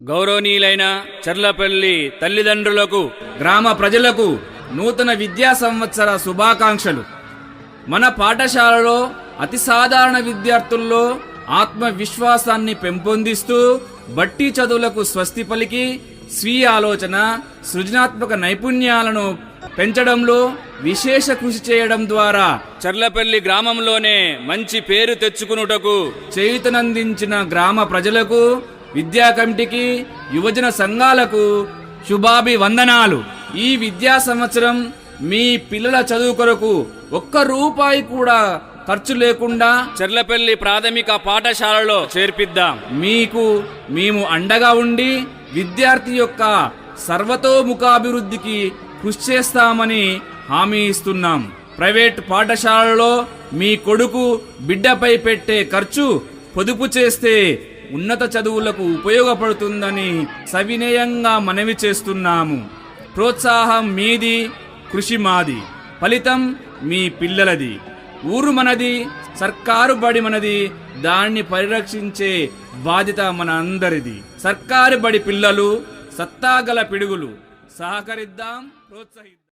గౌరవనీయులైన చర్లపల్లి తల్లిదండ్రులకు గ్రామ ప్రజలకు నూతన విద్యా సంవత్సర శుభాకాంక్షలు. మన పాఠశాలలో అతి సాధారణ విద్యార్థుల్లో ఆత్మవిశ్వాసాన్ని పెంపొందిస్తూ బట్టి చదువులకు స్వస్తి పలికి స్వీయ ఆలోచన సృజనాత్మక నైపుణ్యాలను పెంచడంలో విశేష కృషి చేయడం ద్వారా చర్లపల్లి గ్రామంలోనే మంచి పేరు తెచ్చుకునుటకు చేయుతనందించిన గ్రామ ప్రజలకు విద్యా కమిటీకి యువజన సంఘాలకు శుభాభివందనాలు. ఈ విద్యా సంవత్సరం మీ పిల్లల చదువు కొరకు ఒక్క రూపాయి కూడా ఖర్చు లేకుండా చర్లపల్లి ప్రాథమిక పాఠశాలలో చేర్పిద్దాం. మీకు మేము అండగా ఉండి విద్యార్థి యొక్క సర్వతోముఖాభివృద్ధికి కృషి చేస్తామని హామీ ఇస్తున్నాం. ప్రైవేట్ పాఠశాలలో మీ కొడుకు బిడ్డపై పెట్టే ఖర్చు పొదుపు చేస్తే ఉన్నత చదువులకు ఉపయోగపడుతుందని సవినయంగా మనవి చేస్తున్నాము. ప్రోత్సాహం మీది కృషి మాది. ఫలితం మీ పిల్లలది. ఊరు మనది సర్కారు బడి మనది దాన్ని పరిరక్షించే బాధ్యత మన అందరిది. సర్కారు బడి పిల్లలు సత్తాగల పిడుగులు. సహకరిద్దాం ప్రోత్సహిద్దాం.